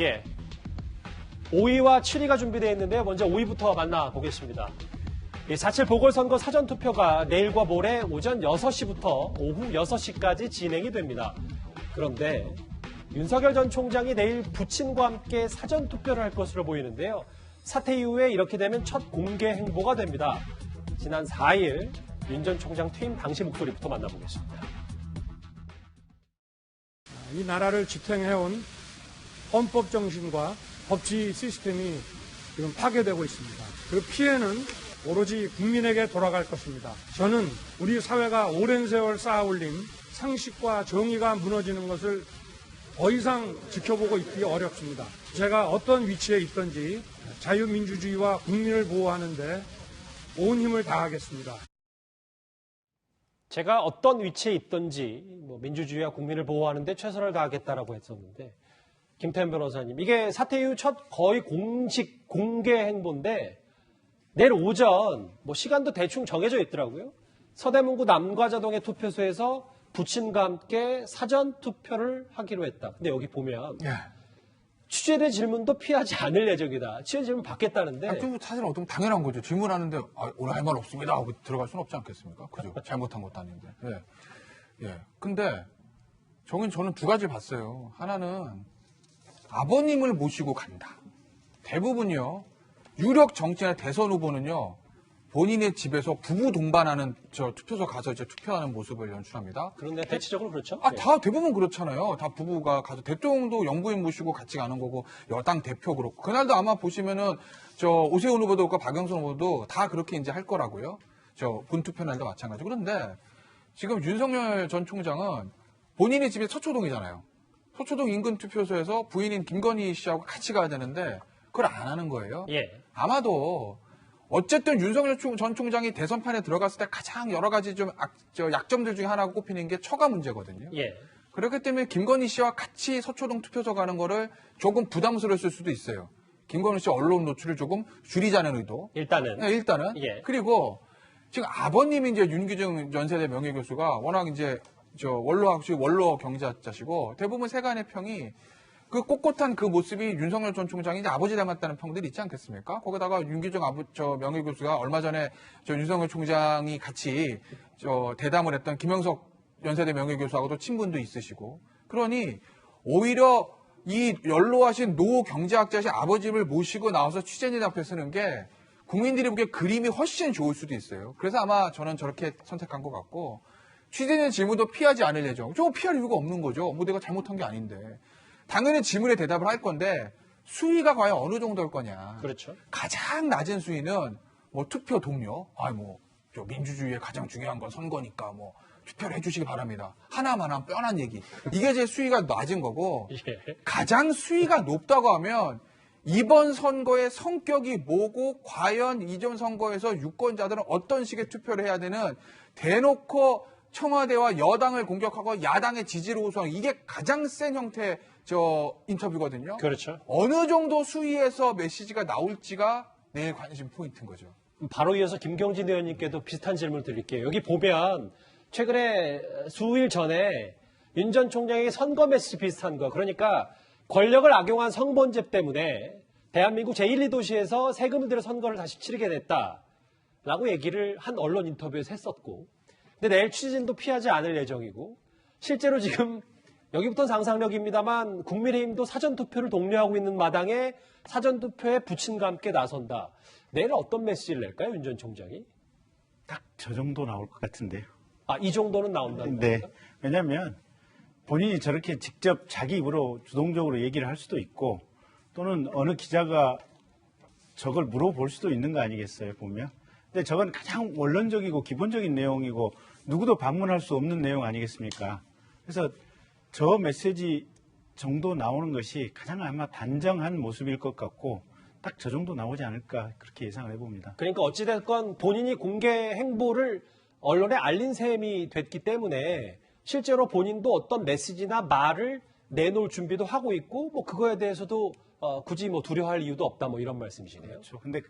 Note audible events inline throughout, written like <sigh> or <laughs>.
예. 5위와 7위가 준비되어 있는데요. 먼저 5위부터 만나보겠습니다. 4.7 보궐선거 사전투표가 내일과 모레 오전 6시부터 오후 6시까지 진행이 됩니다. 그런데 윤석열 전 총장이 내일 부친과 함께 사전투표를 할 것으로 보이는데요. 사태 이후에 이렇게 되면 첫 공개 행보가 됩니다. 지난 4일 윤 전 총장 퇴임 당시 목소리부터 만나보겠습니다. 이 나라를 지탱해온 헌법 정신과 법치 시스템이 지금 파괴되고 있습니다. 그 피해는 오로지 국민에게 돌아갈 것입니다. 저는 우리 사회가 오랜 세월 쌓아 올린 상식과 정의가 무너지는 것을 더 이상 지켜보고 있기 어렵습니다. 제가 어떤 위치에 있든지 자유민주주의와 국민을 보호하는데 온 힘을 다하겠습니다. 제가 어떤 위치에 있든지 뭐 민주주의와 국민을 보호하는데 최선을 다하겠다라고 했었는데 김태현 변호사님 이게 사태 이후 첫 거의 공식 공개 행보인데 내일 오전 뭐 시간도 대충 정해져 있더라고요. 서대문구 남과자동의 투표소에서 부친과 함께 사전 투표를 하기로 했다. 근데 여기 보면 예. 취재된 질문도 피하지 않을 예정이다. 취재 질문 받겠다는데 아, 좀 사실 어떤 당연한 거죠. 질문하는데 아, 오늘 할 말 없습니다 하고 들어갈 수는 없지 않겠습니까? 그죠? <laughs> 잘못한 것도 아닌데. 예. 예. 근데 저긴 저는 두 가지 봤어요. 하나는 아버님을 모시고 간다. 대부분요. 유력 정치나 대선 후보는요. 본인의 집에서 부부 동반하는 저 투표소 가서 이제 투표하는 모습을 연출합니다. 그런데 대체적으로 그렇죠. 아, 예. 다 대부분 그렇잖아요. 다 부부가 가서 대통령도 영부인 모시고 같이 가는 거고 여당 대표 그렇고 그날도 아마 보시면은 저 오세훈 후보도 그렇고 박영선 후보도 다 그렇게 이제 할 거라고요. 저 본투표 날도 마찬가지. 그런데 지금 윤석열 전 총장은 본인의 집이 서초동이잖아요. 서초동 인근 투표소에서 부인인 김건희 씨하고 같이 가야 되는데 그걸 안 하는 거예요. 예. 아마도 어쨌든 윤석열 총- 전 총장이 대선판에 들어갔을 때 가장 여러 가지 좀 악- 저 약점들 중에 하나가 꼽히는 게 처가 문제거든요. 예. 그렇기 때문에 김건희 씨와 같이 서초동 투표소 가는 거를 조금 부담스러웠을 수도 있어요. 김건희 씨 언론 노출을 조금 줄이자는 의도. 일단은 네, 일단은. 예. 그리고 지금 아버님이 이제 윤기정 연세대 명예교수가 워낙 이제 저 원로 학시 원로 경제학자시고 대부분 세간의 평이 그 꼿꼿한 그 모습이 윤석열 전 총장이 이제 아버지 닮았다는 평들이 있지 않겠습니까? 거기다가 윤기정 아버 저 명예 교수가 얼마 전에 저 윤석열 총장이 같이 저 대담을 했던 김영석 연세대 명예 교수하고도 친분도 있으시고 그러니 오히려 이 연로하신 노 경제학자신 아버지를 모시고 나와서 취재진 앞에 쓰는 게 국민들이 보기에 그림이 훨씬 좋을 수도 있어요. 그래서 아마 저는 저렇게 선택한 것 같고 취재진 질문도 피하지 않을 예정. 저거 피할 이유가 없는 거죠. 뭐 내가 잘못한 게 아닌데. 당연히 질문에 대답을 할 건데 수위가 과연 어느 정도일 거냐. 그렇죠. 가장 낮은 수위는 뭐 투표 동료, 아 뭐 저 민주주의의 가장 중요한 건 선거니까 뭐 투표를 해주시기 바랍니다. 하나만한 뻔한 얘기. 이게 제 수위가 낮은 거고 <laughs> 예. 가장 수위가 높다고 하면 이번 선거의 성격이 뭐고 과연 이전 선거에서 유권자들은 어떤 식의 투표를 해야 되는 대놓고 청와대와 여당을 공격하고 야당의 지지를 호소하는 이게 가장 센 형태의 저 인터뷰거든요. 그렇죠. 어느 정도 수위에서 메시지가 나올지가 내일 관심 포인트인 거죠. 바로 이어서 김경진 의원님께도 비슷한 질문을 드릴게요. 여기 보면 최근에 수일 전에 윤 전 총장의 선거 메시지 비슷한 거. 그러니까 권력을 악용한 성범죄 때문에 대한민국 제1, 2도시에서 세금을 들여 선거를 다시 치르게 됐다. 라고 얘기를 한 언론 인터뷰에서 했었고. 근데 내일 취진도 피하지 않을 예정이고. 실제로 지금 <laughs> 여기부터는 상상력입니다만 국민의힘도 사전투표를 독려하고 있는 마당에 사전투표에 부친과 함께 나선다. 내일 어떤 메시지를 낼까요, 윤 전 총장이? 딱 저 정도 나올 것 같은데요. 아, 이 정도는 나온다는 네. 겁니까? 왜냐하면 본인이 저렇게 직접 자기 입으로 주동적으로 얘기를 할 수도 있고 또는 어느 기자가 저걸 물어볼 수도 있는 거 아니겠어요, 보면. 근데 저건 가장 원론적이고 기본적인 내용이고 누구도 방문할 수 없는 내용 아니겠습니까? 그래서 저 메시지 정도 나오는 것이 가장 아마 단정한 모습일 것 같고 딱 저 정도 나오지 않을까 그렇게 예상을 해봅니다. 그러니까 어찌됐건 본인이 공개 행보를 언론에 알린 셈이 됐기 때문에 실제로 본인도 어떤 메시지나 말을 내놓을 준비도 하고 있고 뭐 그거에 대해서도 어, 굳이 뭐 두려워할 이유도 없다 뭐 이런 말씀이시네요. 그렇죠. 근데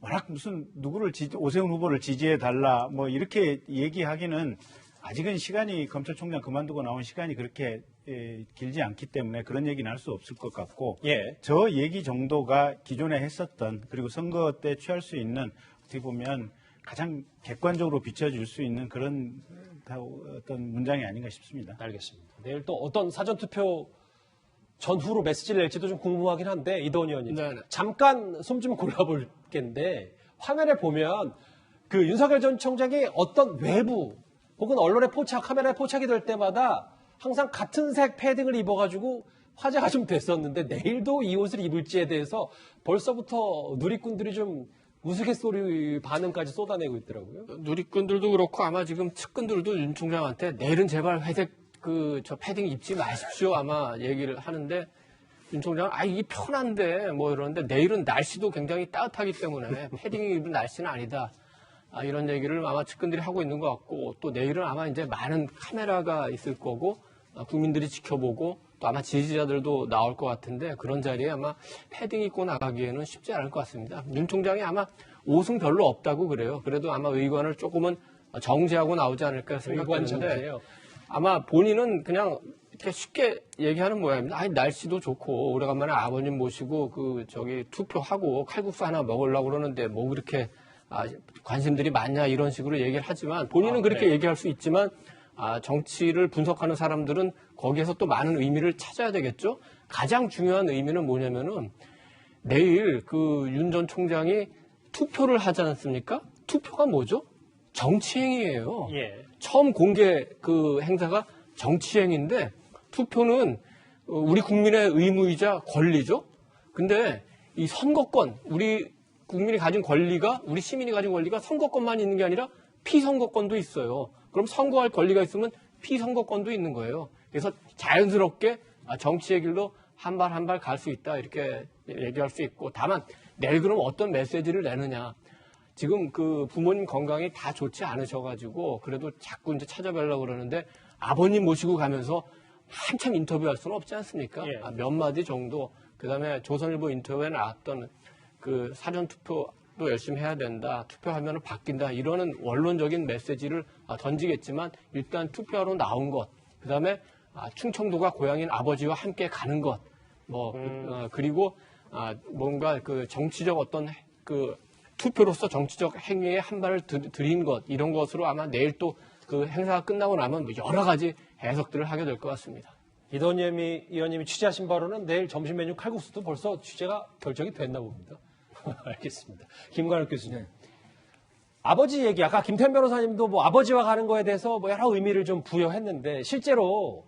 워낙 무슨 누구를 지, 오세훈 후보를 지지해 달라 뭐 이렇게 얘기하기는 아직은 시간이 검찰총장 그만두고 나온 시간이 그렇게 에, 길지 않기 때문에 그런 얘기는 할 수 없을 것 같고 예. 저 얘기 정도가 기존에 했었던 그리고 선거 때 취할 수 있는 어떻게 보면 가장 객관적으로 비춰줄 수 있는 그런 다 어떤 문장이 아닌가 싶습니다. 알겠습니다. 내일 또 어떤 사전 투표 전후로 메시지를 낼지도 좀 궁금하긴 한데 이도원 의원님 네네. 잠깐 숨 좀 골라볼 겠는데 화면에 보면 그 윤석열 전 총장이 어떤 외부 혹은 언론의 포착 카메라에 포착이 될 때마다 항상 같은 색 패딩을 입어가지고 화제가 좀 됐었는데 내일도 이 옷을 입을지에 대해서 벌써부터 누리꾼들이 좀 우스갯소리 반응까지 쏟아내고 있더라고요. 누리꾼들도 그렇고 아마 지금 측근들도 윤 총장한테 내일은 제발 회색 그 저 패딩 입지 마십시오 아마 얘기를 하는데 윤 총장은 아 이게 편한데 뭐 이러는데 내일은 날씨도 굉장히 따뜻하기 때문에 패딩 입은 날씨는 아니다. 아, 이런 얘기를 아마 측근들이 하고 있는 것 같고 또 내일은 아마 이제 많은 카메라가 있을 거고 아, 국민들이 지켜보고 또 아마 지지자들도 나올 것 같은데 그런 자리에 아마 패딩 입고 나가기에는 쉽지 않을 것 같습니다. 윤 총장이 아마 옷은 별로 없다고 그래요. 그래도 아마 의관을 조금은 정지하고 나오지 않을까 정지예요. 아마 본인은 그냥 이렇게 쉽게 얘기하는 모양입니다. 아니 날씨도 좋고 오래간만에 아버님 모시고 그 저기 투표하고 칼국수 하나 먹으려고 그러는데 뭐 그렇게 아, 관심들이 많냐 이런 식으로 얘기를 하지만 본인은 아, 그렇게 네. 얘기할 수 있지만 아, 정치를 분석하는 사람들은 거기에서 또 많은 의미를 찾아야 되겠죠. 가장 중요한 의미는 뭐냐면은 내일 그 윤 전 총장이 투표를 하지 않습니까? 투표가 뭐죠? 정치행위예요. 예. 처음 공개 그 행사가 정치행위인데 투표는 어, 우리 국민의 의무이자 권리죠. 근데 이 선거권, 우리 국민이 가진 권리가 우리 시민이 가진 권리가 선거권만 있는 게 아니라 피선거권도 있어요. 그럼 선거할 권리가 있으면 피선거권도 있는 거예요. 그래서 자연스럽게 아, 정치의 길로 한 발 한 발 갈 수 있다 이렇게 얘기할 수 있고 다만 내일 그럼 어떤 메시지를 내느냐 지금 그 부모님 건강이 다 좋지 않으셔가지고 그래도 자꾸 이제 찾아뵈려고 그러는데 아버님 모시고 가면서 한참 인터뷰할 수는 없지 않습니까? 예. 아, 몇 마디 정도 그 다음에 조선일보 인터뷰에 나왔던 그 사전 투표도 열심히 해야 된다. 투표하면 바뀐다. 이러는 원론적인 메시지를 아, 던지겠지만 일단 투표하러 나온 것, 그 다음에 아, 충청도가 고향인 아버지와 함께 가는 것, 뭐 그, 리고 뭔가 그 정치적 어떤 해- 그 투표로서 정치적 행위에 한 발을 들- 들인 것 이런 것으로 아마 내일 또 그 행사가 끝나고 나면 뭐 여러 가지 해석들을 하게 될 것 같습니다. 이도원 의원님이, 의원님이 취재하신 바로는 내일 점심 메뉴 칼국수도 벌써 취재가 결정이 됐나 봅니다. <laughs> 알겠습니다. 김관욱 교수님. 아버지 얘기, 아까 김태현 변호사님도 뭐 아버지와 가는 거에 대해서 뭐 여러 의미를 좀 부여했는데 실제로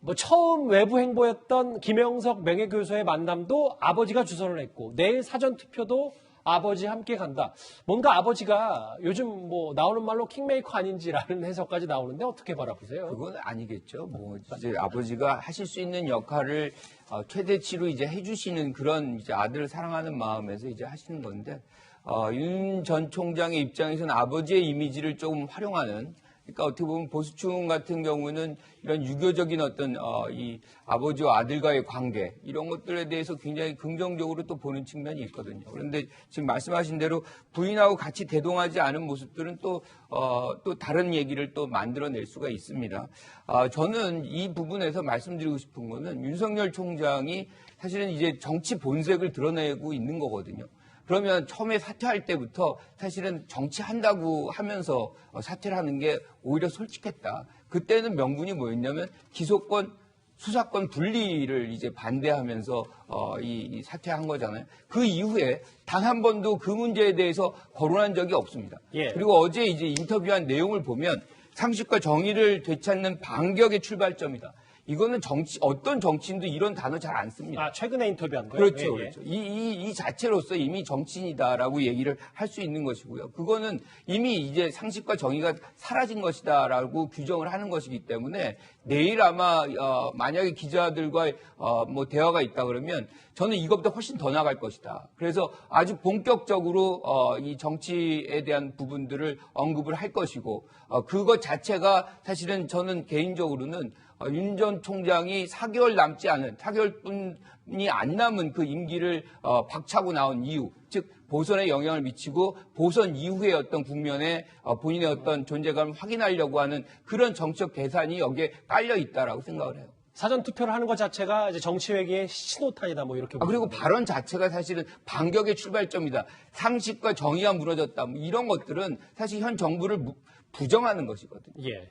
뭐 처음 외부 행보였던 김영석 명예교수의 만남도 아버지가 주선을 했고 내일 사전 투표도 아버지 함께 간다. 뭔가 아버지가 요즘 뭐 나오는 말로 킹메이커 아닌지라는 해석까지 나오는데 어떻게 바라보세요? 그건 아니겠죠. 뭐 이제 아버지가 하실 수 있는 역할을 어, 최대치로 이제 해주시는 그런 이제 아들을 사랑하는 마음에서 이제 하시는 건데 어, 윤 전 총장의 입장에서는 아버지의 이미지를 조금 활용하는 그러니까 어떻게 보면 보수층 같은 경우는 이런 유교적인 어떤 어, 이 아버지와 아들과의 관계 이런 것들에 대해서 굉장히 긍정적으로 또 보는 측면이 있거든요. 그런데 지금 말씀하신 대로 부인하고 같이 대동하지 않은 모습들은 또, 어, 또 다른 얘기를 또 만들어낼 수가 있습니다. 아, 저는 이 부분에서 말씀드리고 싶은 거는 윤석열 총장이 사실은 이제 정치 본색을 드러내고 있는 거거든요. 그러면 처음에 사퇴할 때부터 사실은 정치한다고 하면서 어, 사퇴를 하는 게 오히려 솔직했다. 그때는 명분이 뭐였냐면 기소권 수사권 분리를 이제 반대하면서 어, 이, 이 사퇴한 거잖아요. 그 이후에 단 한 번도 그 문제에 대해서 거론한 적이 없습니다. 예. 그리고 어제 이제 인터뷰한 내용을 보면 상식과 정의를 되찾는 반격의 출발점이다. 이거는 정치 어떤 정치인도 이런 단어 잘 안 씁니다. 아, 최근에 인터뷰한 거예요? 그렇죠, 예, 예. 그렇죠. 이, 이, 이 자체로서 이미 정치인이다라고 얘기를 할 수 있는 것이고요. 그거는 이미 이제 상식과 정의가 사라진 것이다라고 규정을 하는 것이기 때문에 내일 아마 어, 만약에 기자들과 어, 뭐 대화가 있다 그러면 저는 이것보다 훨씬 더 나갈 것이다. 그래서 아주 본격적으로 어, 이 정치에 대한 부분들을 언급을 할 것이고 어, 그것 자체가 사실은 저는 개인적으로는 윤 전 총장이 4개월 남지 않은 4개월뿐이 안 남은 그 임기를 어, 박차고 나온 이유, 즉 보선에 영향을 미치고 보선 이후의 어떤 국면에 어, 본인의 어떤 존재감을 확인하려고 하는 그런 정책 계산이 여기에 깔려 있다라고 생각을 해요. 사전 투표를 하는 것 자체가 이제 정치 회계의 신호탄이다 뭐 이렇게 아, 그리고 발언 자체가 사실은 반격의 출발점이다. 상식과 정의가 무너졌다. 뭐 이런 것들은 사실 현 정부를 무- 부정하는 것이거든요. 예.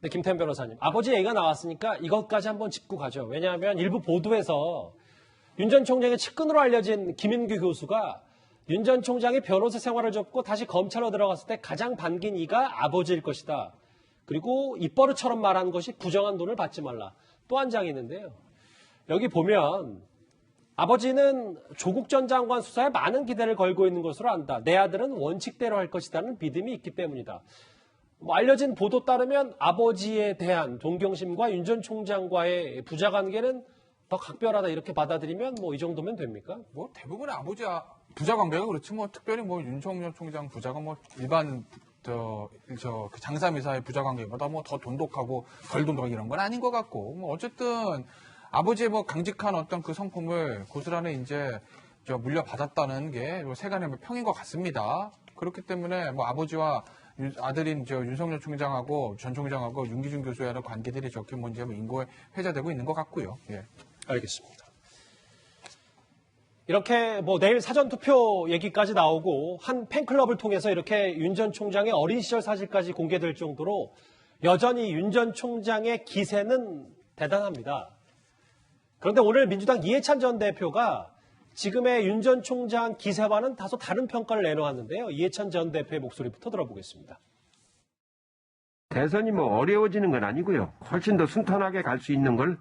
근데 김태현 변호사님, 아버지 얘기가 나왔으니까 이것까지 한번 짚고 가죠. 왜냐하면 일부 보도에서 윤 전 총장의 측근으로 알려진 김인규 교수가 윤 전 총장이 변호사 생활을 접고 다시 검찰로 들어갔을 때 가장 반긴 이가 아버지일 것이다. 그리고 입버릇처럼 말한 것이 부정한 돈을 받지 말라. 또 한 장이 있는데요. 여기 보면 아버지는 조국 전 장관 수사에 많은 기대를 걸고 있는 것으로 안다. 내 아들은 원칙대로 할 것이라는 믿음이 있기 때문이다. 뭐 알려진 보도 따르면 아버지에 대한 존경심과 윤 전 총장과의 부자 관계는 더 각별하다 이렇게 받아들이면 뭐 이 정도면 됩니까? 뭐 대부분의 아버지 아- 부자 관계가 그렇지 뭐 특별히 뭐 윤석열 총장 부자가 뭐 일반 저 저 그 장사미사의 부자 관계보다 뭐 더 돈독하고 덜 돈독하고 이런 건 아닌 것 같고 뭐 어쨌든 아버지의 뭐 강직한 어떤 그 성품을 고스란히 이제 저 물려받았다는 게뭐 세간의 뭐 평인 것 같습니다. 그렇기 때문에 뭐 아버지와 윤- 아들인 저 윤석열 총장하고 전 총장하고 윤기준 교수와의 관계들이 뭔지 뭐 인고에 회자되고 있는 것 같고요. 예. 알겠습니다. 이렇게 뭐 내일 사전 투표 얘기까지 나오고 한 팬클럽을 통해서 이렇게 윤 전 총장의 어린 시절 사진까지 공개될 정도로 여전히 윤 전 총장의 기세는 대단합니다. 그런데 오늘 민주당 이해찬 전 대표가 지금의 윤 전 총장 기세와는 다소 다른 평가를 내놓았는데요. 이해찬 전 대표의 목소리부터 들어보겠습니다. 대선이 뭐 어려워지는 건 아니고요. 훨씬 더 순탄하게 갈 수 있는 걸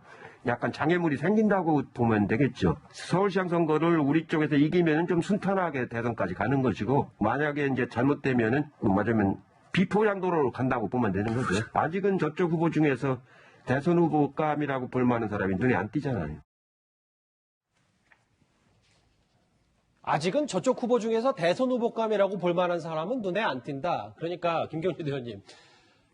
약간 장애물이 생긴다고 보면 되겠죠. 서울시장 선거를 우리 쪽에서 이기면은 좀 순탄하게 대선까지 가는 것이고 만약에 이제 잘못되면은 맞으면 비포장도로 간다고 보면 되는 거죠. 아직은 저쪽 후보 중에서 대선 후보감이라고 볼 만한 사람이 눈에 안 띄잖아요. 아직은 저쪽 후보 중에서 대선 후보감이라고 볼 만한 사람은 눈에 안 띈다. 그러니까 김경진 의원님,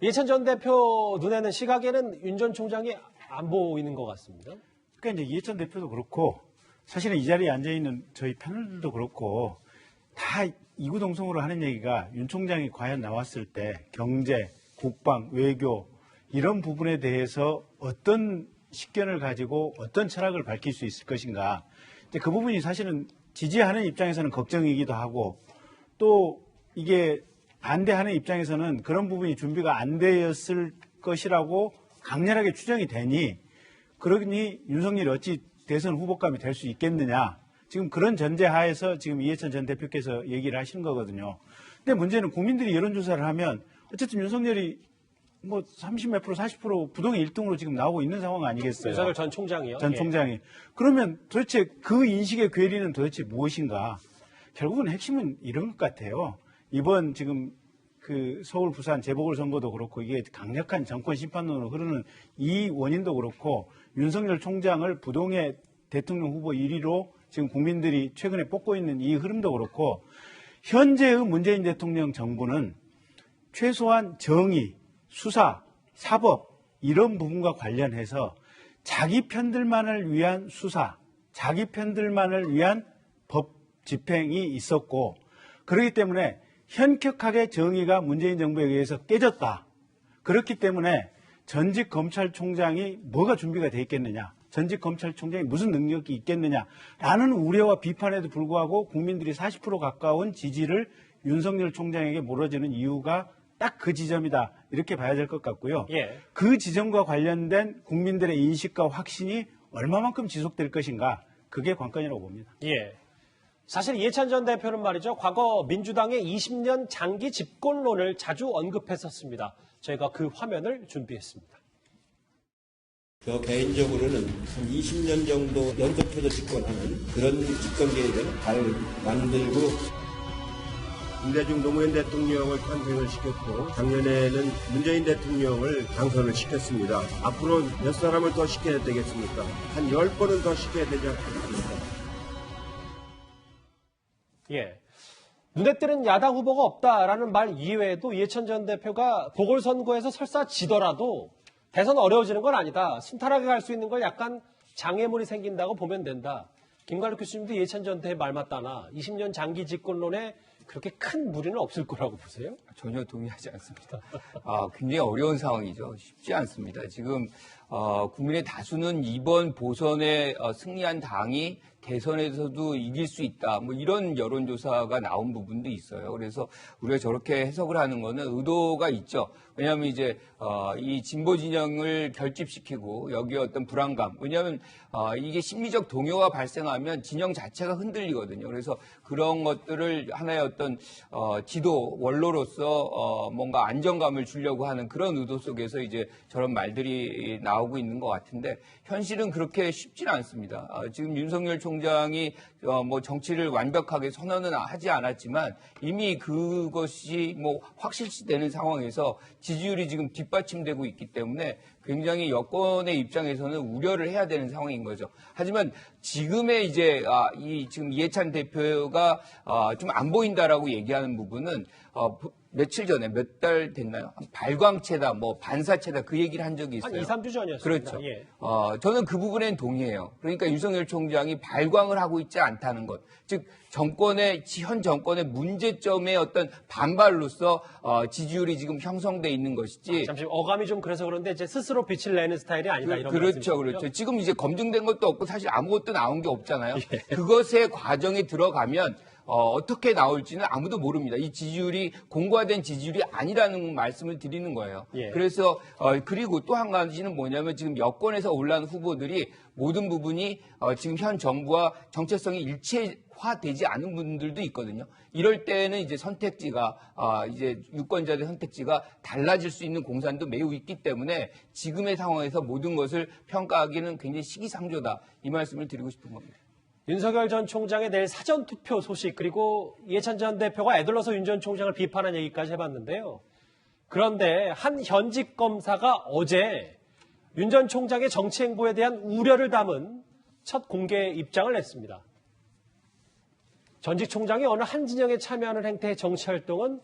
이해찬 전 대표 눈에는 시각에는 윤 전 총장이 안 보이는 것 같습니다. 그러니까 이제 이해찬 대표도 그렇고 사실은 이 자리에 앉아 있는 저희 패널들도 그렇고 다 이구동성으로 하는 얘기가 윤 총장이 과연 나왔을 때 경제, 국방, 외교 이런 부분에 대해서 어떤 식견을 가지고 어떤 철학을 밝힐 수 있을 것인가. 그 부분이 사실은 지지하는 입장에서는 걱정이기도 하고 또 이게 반대하는 입장에서는 그런 부분이 준비가 안 되었을 것이라고 강렬하게 추정이 되니 그러니 윤석열이 어찌 대선 후보감이 될 수 있겠느냐. 지금 그런 전제 하에서 지금 이해찬 전 대표께서 얘기를 하시는 거거든요. 근데 문제는 국민들이 여론조사를 하면 어쨌든 윤석열이 뭐 30몇 프로, 40% 부동의 1등으로 지금 나오고 있는 상황 아니겠어요? 윤석열 전 총장이요. 전 예. 총장이. 그러면 도대체 그 인식의 괴리는 도대체 무엇인가? 결국은 핵심은 이런 것 같아요. 이번 지금 그 서울, 부산 재보궐선거도 그렇고 이게 강력한 정권 심판론으로 흐르는 이 원인도 그렇고 윤석열 총장을 부동의 대통령 후보 1위로 지금 국민들이 최근에 뽑고 있는 이 흐름도 그렇고 현재의 문재인 대통령 정부는 최소한 정의, 수사, 사법 이런 부분과 관련해서 자기 편들만을 위한 수사, 자기 편들만을 위한 법 집행이 있었고 그렇기 때문에 현격하게 정의가 문재인 정부에 의해서 깨졌다. 그렇기 때문에 전직 검찰총장이 뭐가 준비가 돼 있겠느냐. 전직 검찰총장이 무슨 능력이 있겠느냐라는 우려와 비판에도 불구하고 국민들이 40% 가까운 지지를 윤석열 총장에게 몰아주는 이유가 딱 그 지점이다. 이렇게 봐야 될 것 같고요. 예. 그 지점과 관련된 국민들의 인식과 확신이 얼마만큼 지속될 것인가. 그게 관건이라고 봅니다. 예. 사실 이해찬 전 대표는 말이죠. 과거 민주당의 20년 장기 집권론을 자주 언급했었습니다. 저희가 그 화면을 준비했습니다. 저 개인적으로는 한 20년 정도 연속해서 집권하는 그런 집권 계획을 잘 만들고 김대중 노무현 대통령을 탄생을 시켰고 작년에는 문재인 대통령을 당선을 시켰습니다. 앞으로 몇 사람을 더 시켜야 되겠습니까? 한 10번은 더 시켜야 되지 않겠습니까? 예. 눈에 띄는 야당 후보가 없다라는 말 이외에도 이해찬 전 대표가 보궐선거에서 설사 지더라도 대선 어려워지는 건 아니다. 순탄하게 갈 수 있는 걸 약간 장애물이 생긴다고 보면 된다. 김관욱 교수님도 예찬 전 대회 말 맞다나 20년 장기 집권론에 그렇게 큰 무리는 없을 거라고 보세요? 전혀 동의하지 않습니다. 아, 굉장히 어려운 상황이죠. 쉽지 않습니다. 지금 어, 국민의 다수는 이번 보선에 어, 승리한 당이 대선에서도 이길 수 있다. 뭐 이런 여론조사가 나온 부분도 있어요. 그래서 우리가 저렇게 해석을 하는 거는 의도가 있죠. 왜냐하면 이제 어, 이 진보 진영을 결집시키고 여기에 어떤 불안감. 왜냐하면 어, 이게 심리적 동요가 발생하면 진영 자체가 흔들리거든요. 그래서 그런 것들을 하나의 어떤 어, 지도 원로로서 어, 뭔가 안정감을 주려고 하는 그런 의도 속에서 이제 저런 말들이 나오고 있는 것 같은데 현실은 그렇게 쉽지는 않습니다. 아, 지금 윤석열 총장이 어, 뭐 정치를 완벽하게 선언은 하지 않았지만 이미 그것이 뭐 확실시되는 상황에서 지지율이 지금 뒷받침되고 있기 때문에 굉장히 여권의 입장에서는 우려를 해야 되는 상황인 거죠. 하지만 지금의 이제 아, 이 지금 이해찬 대표가 아, 좀 안 보인다라고 얘기하는 부분은 어, 며칠 전에 몇 달 됐나요? 발광체다, 뭐 반사체다 그 얘기를 한 적이 한 있어요. 2, 3주 전이었습니다. 그렇죠. 예. 어, 저는 그 부분엔 동의해요. 그러니까 윤석열 총장이 발광을 하고 있지 않다는 것. 즉, 정권의, 현 정권의 문제점의 어떤 반발로서 어, 지지율이 지금 형성돼 있는 것이지. 잠시 어감이 좀 그래서 그런데 이제 스스로 빛을 내는 스타일이 아니다 이런 그, 렇죠 말씀이시군요. 그렇죠. 지금 이제 검증된 것도 없고 사실 아무것도 나온 게 없잖아요. 예. 그것의 과정에 들어가면 어, 떻게 나올지는 아무도 모릅니다. 이 지지율이 공고화된 지지율이 아니라는 말씀을 드리는 거예요. 예. 그래서 어, 그리고 또 한 가지는 뭐냐면 지금 여권에서 올라온 후보들이 모든 부분이 어, 지금 현 정부와 정체성이 일체 화되지 않은 분들도 있거든요. 이럴 때는 이제 선택지가 아, 이제 유권자들 선택지가 달라질 수 있는 공산도 매우 있기 때문에 지금의 상황에서 모든 것을 평가하기는 굉장히 시기상조다 이 말씀을 드리고 싶은 겁니다. 윤석열 전 총장의 내일 사전 투표 소식 그리고 이해찬 전 대표가 애들러서 윤 전 총장을 비판한 얘기까지 해봤는데요. 그런데 한 현직 검사가 어제 윤 전 총장의 정치 행보에 대한 우려를 담은 첫 공개 입장을 냈습니다. 전직 총장이 어느 한 진영에 참여하는 행태의 정치 활동은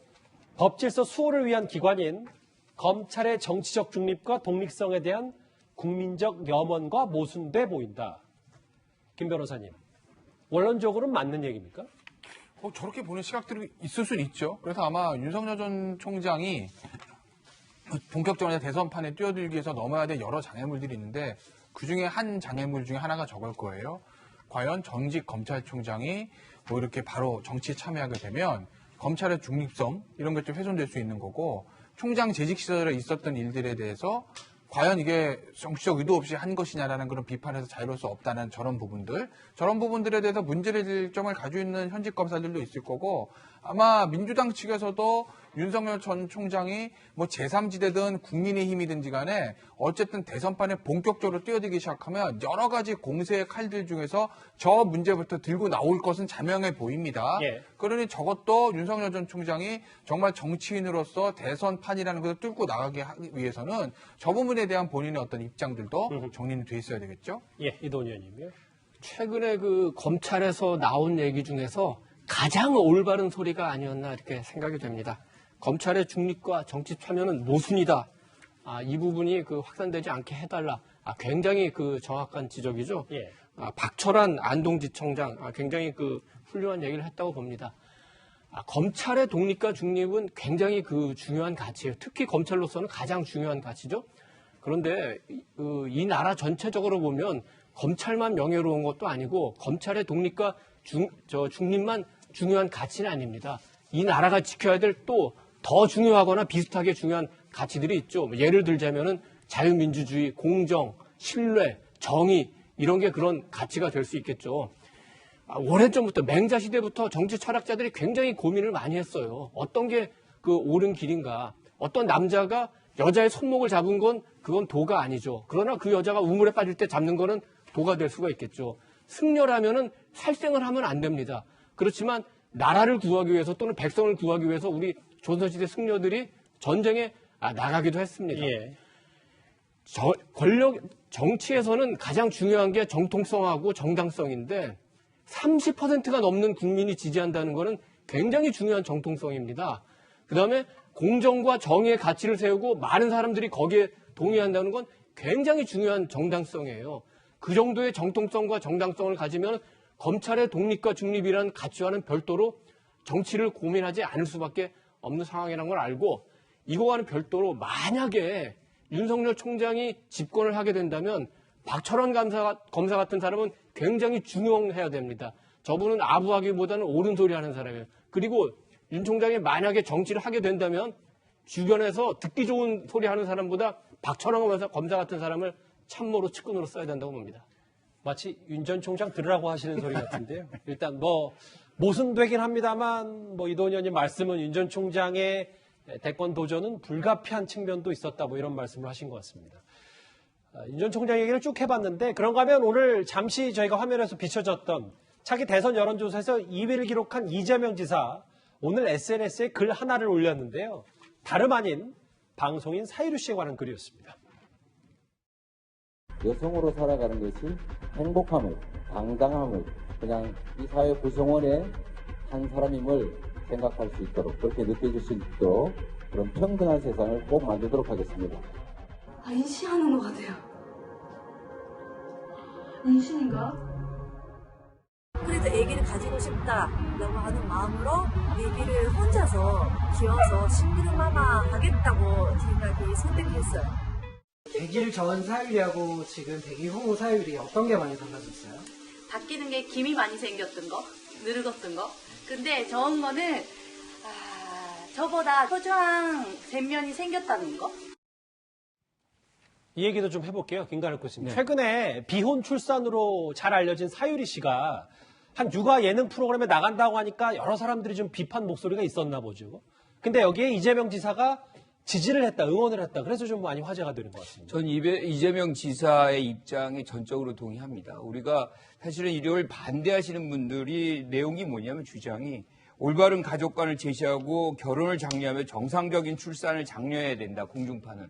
법질서 수호를 위한 기관인 검찰의 정치적 중립과 독립성에 대한 국민적 염원과 모순돼 보인다. 김 변호사님, 원론적으로는 맞는 얘기입니까? 어, 저렇게 보는 시각들이 있을 수는 있죠. 그래서 아마 윤석열 전 총장이 본격적으로 대선판에 뛰어들기 위해서 넘어야 될 여러 장애물들이 있는데 그 중에 한 장애물 중에 하나가 저걸 거예요. 과연 전직 검찰총장이 뭐 이렇게 바로 정치에 참여하게 되면 검찰의 중립성 이런 것 좀 훼손될 수 있는 거고 총장 재직 시절에 있었던 일들에 대해서 과연 이게 정치적 의도 없이 한 것이냐라는 그런 비판에서 자유로울 수 없다는 저런 부분들, 저런 부분들에 대해서 문제를 질 점을 가지고 있는 현직 검사들도 있을 거고 아마 민주당 측에서도 윤석열 전 총장이 뭐 제3지대든 국민의힘이든지 간에 어쨌든 대선판에 본격적으로 뛰어들기 시작하면 여러 가지 공세의 칼들 중에서 저 문제부터 들고 나올 것은 자명해 보입니다. 예. 그러니 저것도 윤석열 전 총장이 정말 정치인으로서 대선판이라는 것을 뚫고 나가기 위해서는 저 부분에 대한 본인의 어떤 입장들도 정리는 돼 있어야 되겠죠. 예, 이동 의원님이요. 최근에 그 검찰에서 나온 얘기 중에서 가장 올바른 소리가 아니었나 이렇게 생각이 됩니다. 검찰의 중립과 정치 참여는 모순이다. 아, 이 부분이 그 확산되지 않게 해달라. 아, 굉장히 그 정확한 지적이죠. 예. 아, 박철환 안동지청장 아, 굉장히 그 훌륭한 얘기를 했다고 봅니다. 아, 검찰의 독립과 중립은 굉장히 그 중요한 가치예요. 특히 검찰로서는 가장 중요한 가치죠. 그런데 이- 그, 이 나라 전체적으로 보면 검찰만 명예로운 것도 아니고 검찰의 독립과 중, 저 중립만 중요한 가치는 아닙니다. 이 나라가 지켜야 될 또 더 중요하거나 비슷하게 중요한 가치들이 있죠. 뭐 예를 들자면은 자유민주주의, 공정, 신뢰, 정의 이런 게 그런 가치가 될 수 있겠죠. 아, 오래전부터 맹자 시대부터 정치 철학자들이 굉장히 고민을 많이 했어요. 어떤 게 그 옳은 길인가? 어떤 남자가 여자의 손목을 잡은 건 그건 도가 아니죠. 그러나 그 여자가 우물에 빠질 때 잡는 거는 도가 될 수가 있겠죠. 승려라면은 살생을 하면 안 됩니다. 그렇지만 나라를 구하기 위해서 또는 백성을 구하기 위해서 우리 조선시대 승려들이 전쟁에 아, 나가기도 했습니다. 예. 저- 권력 정치에서는 가장 중요한 게 정통성하고 정당성인데 30%가 넘는 국민이 지지한다는 것은 굉장히 중요한 정통성입니다. 그다음에 공정과 정의의 가치를 세우고 많은 사람들이 거기에 동의한다는 건 굉장히 중요한 정당성이에요. 그 정도의 정통성과 정당성을 가지면 검찰의 독립과 중립이라는 가치와는 별도로 정치를 고민하지 않을 수밖에 없는 상황이라는 걸 알고 이거와는 별도로 만약에 윤석열 총장이 집권을 하게 된다면 박철원 감사, 검사 같은 사람은 굉장히 중용해야 됩니다. 저분은 아부하기보다는 옳은 소리 하는 사람이에요. 그리고 윤 총장이 만약에 정치를 하게 된다면 주변에서 듣기 좋은 소리 하는 사람보다 박철원 검사, 검사 같은 사람을 참모로 측근으로 써야 된다고 봅니다. 마치 윤 전 총장 들으라고 하시는 소리 같은데요. <laughs> 일단 뭐 모순되긴 합니다만 뭐 이도원 의원님 말씀은 윤 전 총장의 대권 도전은 불가피한 측면도 있었다 뭐 이런 말씀을 하신 것 같습니다. 아, 윤전 총장 얘기를 쭉 해봤는데 그런가 하면 오늘 잠시 저희가 화면에서 비춰졌던 차기 대선 여론조사에서 2위를 기록한 이재명 지사 오늘 SNS에 글 하나를 올렸는데요. 다름 아닌 방송인 사이루 씨에 관한 글이었습니다. 여성으로 살아가는 것이 행복함을, 당당함을 그냥 이 사회 구성원의 한 사람임을 생각할 수 있도록 그렇게 느껴질 수 있도록 그런 평등한 세상을 꼭 만들도록 하겠습니다. 아, 인신하는 것 같아요. 인신인가? 그래도 아기를 가지고 싶다라고 하는 마음으로 아기를 혼자서 키워서 신비로마마 하겠다고 생각이 선택했어요. 100일 전 사유리하고 지금 100일 후 사유리 어떤 게 많이 달라졌어요? 바뀌는 게 김이 많이 생겼던 거, 늙었던 거. 근데 좋은 거는 아, 저보다 초조한 샘면이 생겼다는 거. 이 얘기도 좀 해볼게요. 김가를 교수님. 네. 최근에 비혼 출산으로 잘 알려진 사유리 씨가 한 육아 예능 프로그램에 나간다고 하니까 여러 사람들이 좀 비판 목소리가 있었나 보죠. 근데 여기에 이재명 지사가 지지를 했다, 응원을 했다. 그래서 좀 많이 화제가 되는 것 같습니다. 전 이재명 지사의 입장에 전적으로 동의합니다. 우리가 사실은 이걸 반대하시는 분들이 내용이 뭐냐면 주장이 올바른 가족관을 제시하고 결혼을 장려하며 정상적인 출산을 장려해야 된다. 공중파는.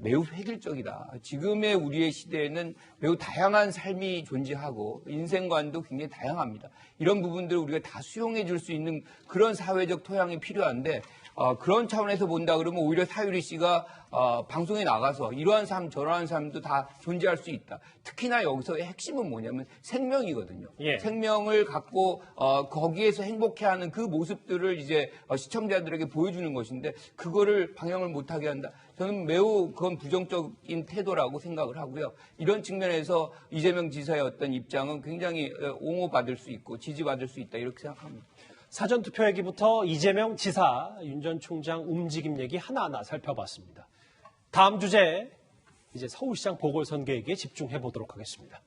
매우 획일적이다. 지금의 우리의 시대에는 매우 다양한 삶이 존재하고 인생관도 굉장히 다양합니다. 이런 부분들을 우리가 다 수용해 줄 수 있는 그런 사회적 토양이 필요한데 어, 그런 차원에서 본다 그러면 오히려 사유리 씨가 어, 방송에 나가서 이러한 삶 저러한 삶도 다 존재할 수 있다. 특히나 여기서의 핵심은 뭐냐면 생명이거든요. 예. 생명을 갖고 어, 거기에서 행복해하는 그 모습들을 이제 어, 시청자들에게 보여주는 것인데 그거를 방영을 못하게 한다. 저는 매우 그건 부정적인 태도라고 생각을 하고요. 이런 측면에서 이재명 지사의 어떤 입장은 굉장히 어, 옹호받을 수 있고 지지받을 수 있다 이렇게 생각합니다. 사전투표 얘기부터 이재명 지사, 윤 전 총장 움직임 얘기 하나하나 살펴봤습니다. 다음 주제, 이제 서울시장 보궐선거 얘기에 집중해 보도록 하겠습니다.